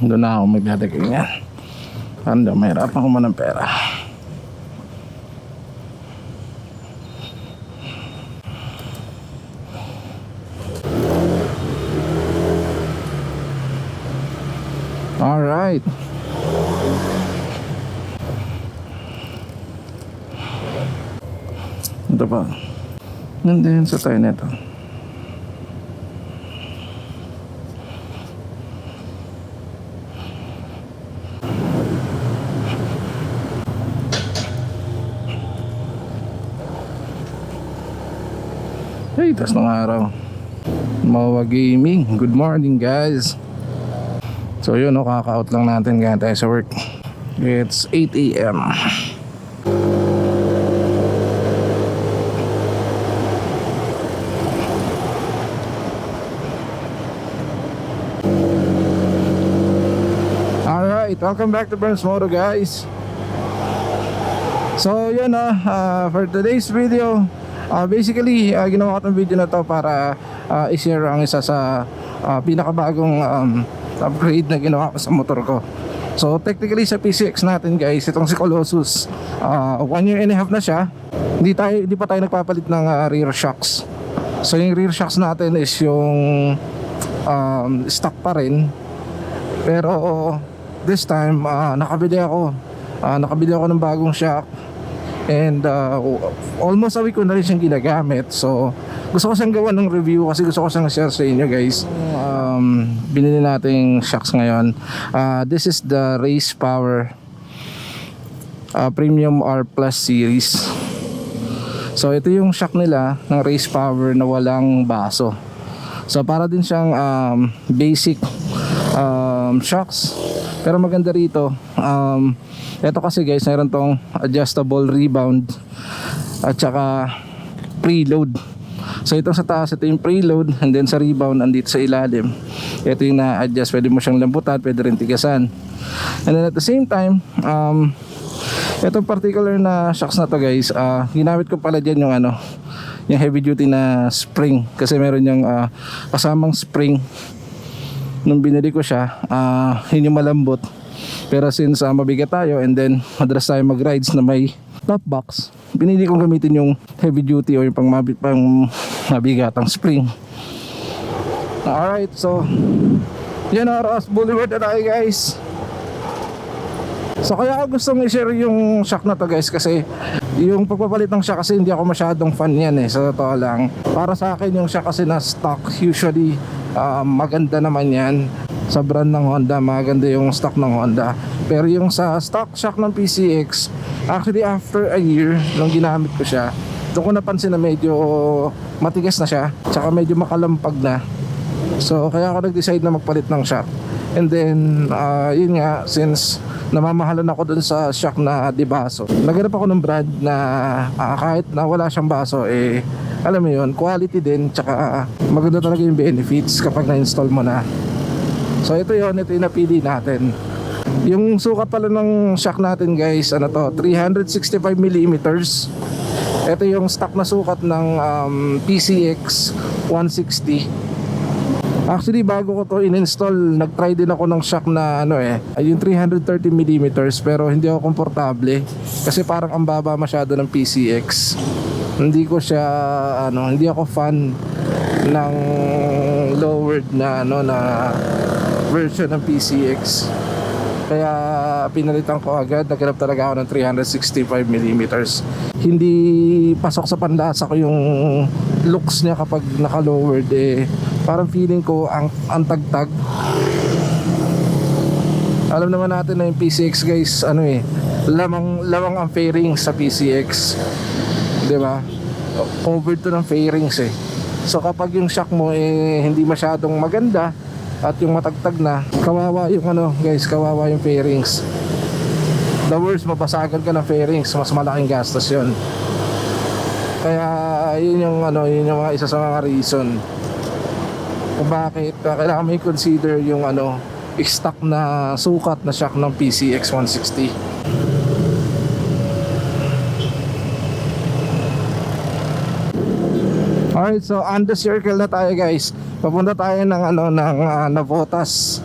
Doon na ako magdadagay niyan. Ano, mahirapan ko man ng pera. Alright. Ito pa. Nandiyan sa tayo nito. Hey, tas ng araw. Mawa Gaming. Good morning, guys. So yun, no, kaka-out lang natin ganyan tayo sa work. It's 8 a.m. Alright, welcome back to Burns Moto guys. So yun ah, ah, for today's video, ah, basically ah, ginawa ko itong video na to para ah, i-share ang isa sa ah, pinakabagong um, upgrade na ginawa ko sa motor ko. So technically sa PCX natin guys, itong si Colossus, ah, one year and a half na siya. Hindi tayo hindi pa tayo nagpapalit ng ah, rear shocks. So yung rear shocks natin is yung um, stock pa rin. Pero this time ah, nakabili ako. Ah, nakabili ako ng bagong shock. And uh, almost a week ko na rin siyang ginagamit. So, gusto ko siyang gawa ng review kasi gusto ko siyang share sa inyo guys. Um, binili nating shocks ngayon. Uh, this is the Race Power uh, Premium R Plus series. So, ito yung shock nila ng Race Power na walang baso. So, para din siyang um, basic um, shocks. Pero maganda rito, um, ito kasi guys, mayroon tong adjustable rebound at saka preload. So itong sa taas, ito yung preload and then sa rebound andito sa ilalim. Ito yung na-adjust, pwede mo siyang lambutan, pwede rin tigasan. And then at the same time, um, itong particular na shocks na to guys, ah, ginamit ko pala dyan yung ano, yung heavy duty na spring kasi meron yung ah, kasamang spring nung binili ko siya, ah, yun yung malambot. Pero since ah, mabigat tayo and then madalas tayo mag-rides na may top box, pinili kong gamitin yung heavy duty o yung pang, mabi, pang mabigatang spring. Alright, so yan na Ross Boulevard na tayo guys. So kaya ako gustong i-share yung shock na to guys kasi yung pagpapalit ng shock kasi hindi ako masyadong fan yan eh sa totoo lang. Para sa akin yung shock kasi na stock usually ah, maganda naman yan sa brand ng Honda maganda yung stock ng Honda. Pero yung sa stock shock ng PCX actually after a year nung ginamit ko siya doon ko napansin na medyo matigas na siya tsaka medyo makalampag na. So kaya ako nag-decide na magpalit ng shock. And then ah, yun nga since namamahalan ako dun sa shock na di baso naghanap ako ng brand na ah, kahit na wala siyang baso eh alam mo yun quality din tsaka maganda talaga yung benefits kapag na-install mo na So ito yon ito yung napili natin. Yung sukat pala ng shock natin guys, ano to, 365 millimeters. Ito yung stock na sukat ng um, PCX 160. Actually bago ko to in-install, nag-try din ako ng shock na ano eh, yung 330 millimeters pero hindi ako komportable kasi parang ang baba masyado ng PCX. Hindi ko siya ano, hindi ako fan ng lowered na ano na version ng PCX. Kaya pinalitan ko agad, naghanap talaga ako ng 365mm. Hindi pasok sa panlasa ko yung looks niya kapag naka-lowered eh. Parang feeling ko ang, ang tagtag. Alam naman natin na yung PCX guys, ano eh, lamang, lamang ang fairings sa PCX. ba? Covered to ng fairings eh. So kapag yung shock mo eh hindi masyadong maganda at yung matagtag na, kawawa yung ano guys, kawawa yung fairings. The worst, mabasagan ka ng fairings, mas malaking gastos yun. Kaya yun yung ano, yun yung mga isa sa mga reason kung bakit uh, kailangan may consider yung ano stock na sukat na shock ng PCX 160. Alright, so the circle na tayo guys. Papunta tayo ng ano ng uh, Navotas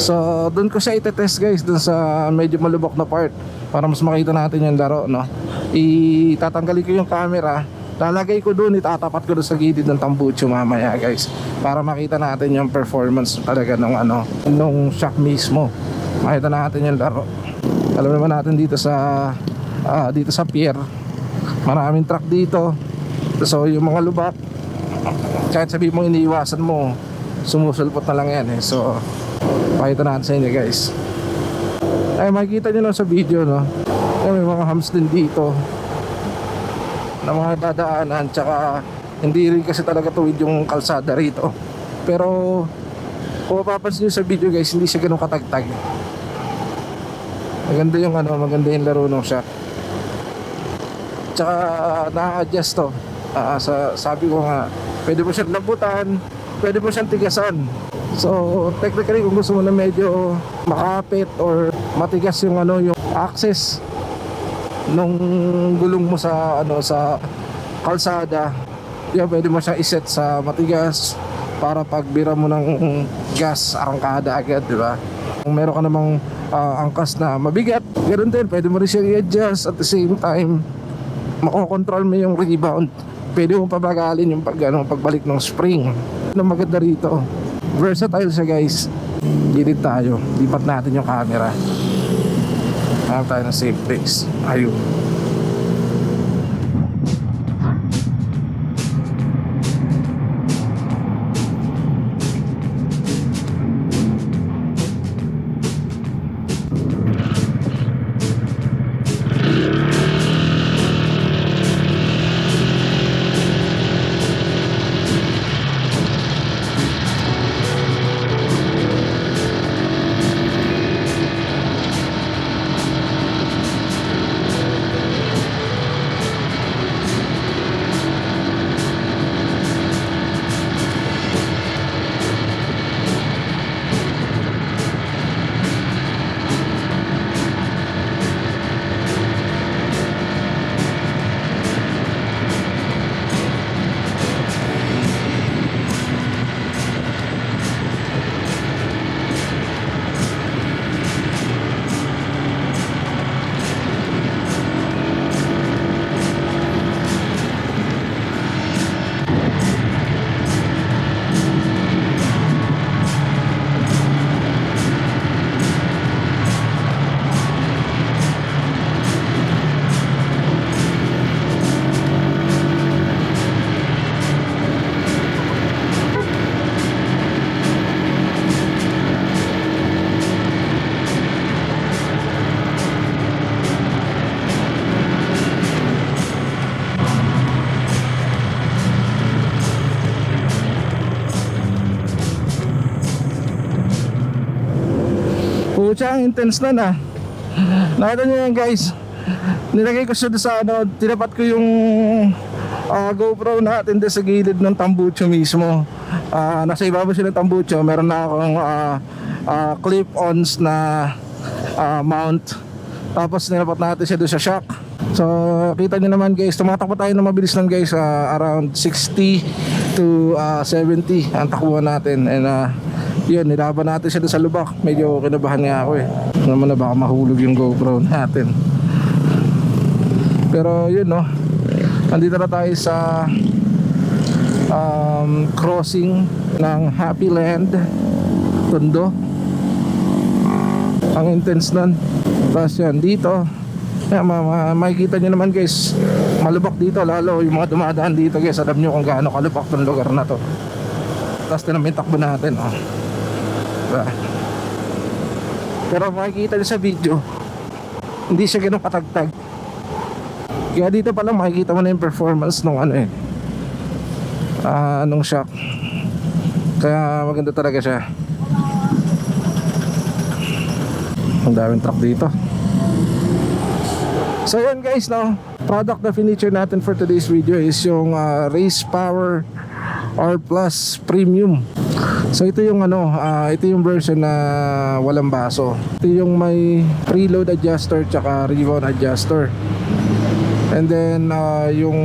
So, doon ko siya itetest guys, doon sa medyo malubok na part para mas makita natin yung laro, no? Itatanggalin ko yung camera, lalagay ko doon, itatapat ko doon sa gilid ng tambucho mamaya guys para makita natin yung performance talaga ng ano, nung shock mismo. Makita natin yung laro. Alam naman natin dito sa ah, dito sa pier, maraming truck dito. So, yung mga lubak, kahit sabi mo iniiwasan mo, sumusulpot na lang yan eh. So, pakita natin sa inyo guys. Ay, makikita nyo lang sa video, no? Ay, may mga hams din dito na mga dadaanan tsaka hindi rin kasi talaga tuwid yung kalsada rito. Pero kung mapapansin nyo sa video guys, hindi siya ganun katagtag. Maganda yung ano, maganda yung laro ng shot. Tsaka na-adjust to. Ah, sa, sabi ko nga, pwede mo siyang lambutan, pwede mo siyang tigasan. So, technically kung gusto mo na medyo makapit or matigas yung ano yung access nung gulong mo sa ano sa kalsada, yan pwede mo siyang iset sa matigas para pagbira mo ng gas arangkada agad, di ba? Kung meron ka namang ah, angkas na mabigat, ganoon din, pwede mo rin siyang i-adjust at the same time makokontrol mo yung rebound. Pwede mo pabagalin yung pag, ano, pagbalik ng spring. Ano maganda rito? Versatile siya guys. Gilid tayo. Lipat natin yung camera. Hanap tayo ng safe place. Ayun. Pucha, ang intense nun ah. Nakita nyo yan guys. Nilagay ko siya sa ano, tinapat ko yung ah, GoPro natin doon sa gilid ng tambucho mismo. Ah, nasa ibabaw siya ng tambucho, meron na akong ah, ah, clip-ons na ah, mount. Tapos nilapat natin siya doon sa shock. So, kita nyo naman guys, tumatakbo tayo na mabilis lang guys, ah, around 60 to ah, 70 ang takbuhan natin. And ah, yun, nilaban natin siya sa lubak. Medyo kinabahan nga ako eh. Naman na baka mahulog yung GoPro natin. Pero yun no, nandito na tayo sa um, crossing ng Happy Land, Tondo. Ang intense nun. Tapos yan, dito, yan, ma- ma- makikita nyo naman guys, malubak dito lalo yung mga dumadaan dito guys, alam nyo kung gaano kalubak tong lugar na to. Tapos takbo natin, oh. Diba? Pero makikita nyo sa video, hindi siya ganun katagtag. Kaya dito pa lang makikita mo na yung performance nung ano eh. Ah, nung shock. Kaya maganda talaga siya. Ang daming truck dito. So yan guys no, product na finiture natin for today's video is yung ah, Race Power R Plus Premium. So ito yung ano, ah, ito yung version na walang baso. Ito yung may preload adjuster tsaka rebound adjuster. And then ah, yung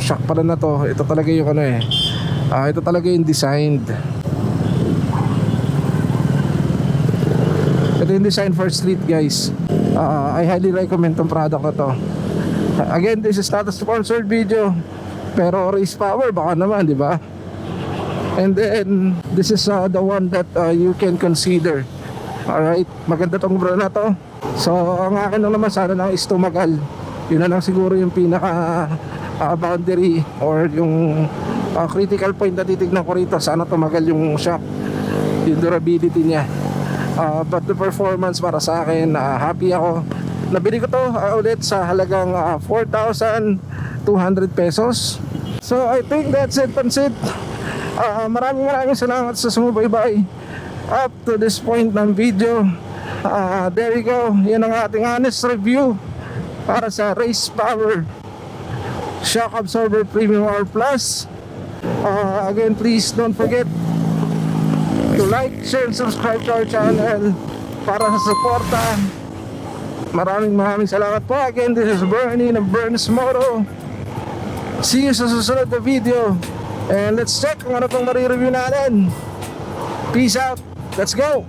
shock pala na to, ito talaga yung ano eh. ah, ito talaga yung designed. yung design for street guys. Uh, I highly recommend tong product na to. Again, this is not a sponsored video. Pero race power, baka naman, di ba? And then, this is uh, the one that uh, you can consider. Alright, maganda tong bro na to. So, ang akin lang naman sana lang is tumagal. Yun na lang siguro yung pinaka uh, boundary or yung uh, critical point na titignan ko rito. Sana tumagal yung shock, yung durability niya. Uh, but the performance para sa akin, uh, happy ako. Nabili ko to uh, ulit sa halagang uh, 4,200 pesos. So I think that's it, Pansit. Uh, maraming maraming salamat sa sumubaybay up to this point ng video. Uh, there you go. Yan ang ating honest review para sa Race Power Shock Absorber Premium R Plus. Uh, again, please don't forget to like, share, and subscribe to our channel para sa suporta. Maraming maraming salamat po. Again, this is Bernie ng Burns Moto. See you sa susunod na video. And let's check kung ano pang marireview natin. Peace out. Let's go.